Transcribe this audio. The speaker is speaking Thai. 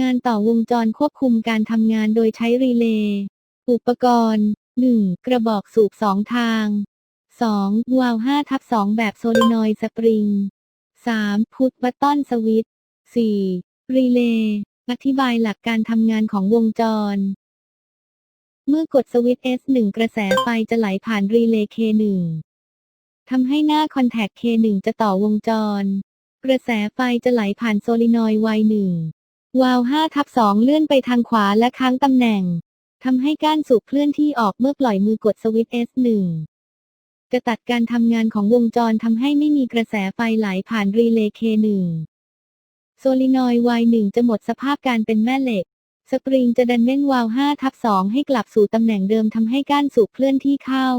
งานต่อวงจรควบคุมการทำงานโดยใช้รีเลย์ อุปกรณ์ 1. กระบอกสูบ 2 ทาง 2. วาล์ว5ทับ2แบบโซลินอยด์สปริง 3. พุทบัตตอนสวิตช์ 4. รีเลย์ อธิบายหลักการทำงานของวงจร เมื่อกดสวิตช์ S1 กระแสไฟจะไหลผ่านรีเลย์ K1 ทำให้หน้าคอนแทค K1 จะต่อวงจร กระแสไฟจะไหลผ่านโซลินอยด์ Y1 วาล์ว5ทับ2เลื่อนไปทางขวาและค้างตำแหน่งทำให้ก้านสูบเคลื่อนที่ออกเมื่อปล่อยมือกดสวิตช์ S1 จะตัดการทำงานของวงจรทำให้ไม่มีกระแสไฟไหลผ่านรีเลย์ K1 โซลินอยด์ Y1 จะหมดสภาพการเป็นแม่เหล็ก สปริงจะดันเน่นวาล์ว5ทับ2ให้กลับสู่ตำแหน่งเดิมทำให้ก้านสูบเคลื่อนที่เข้า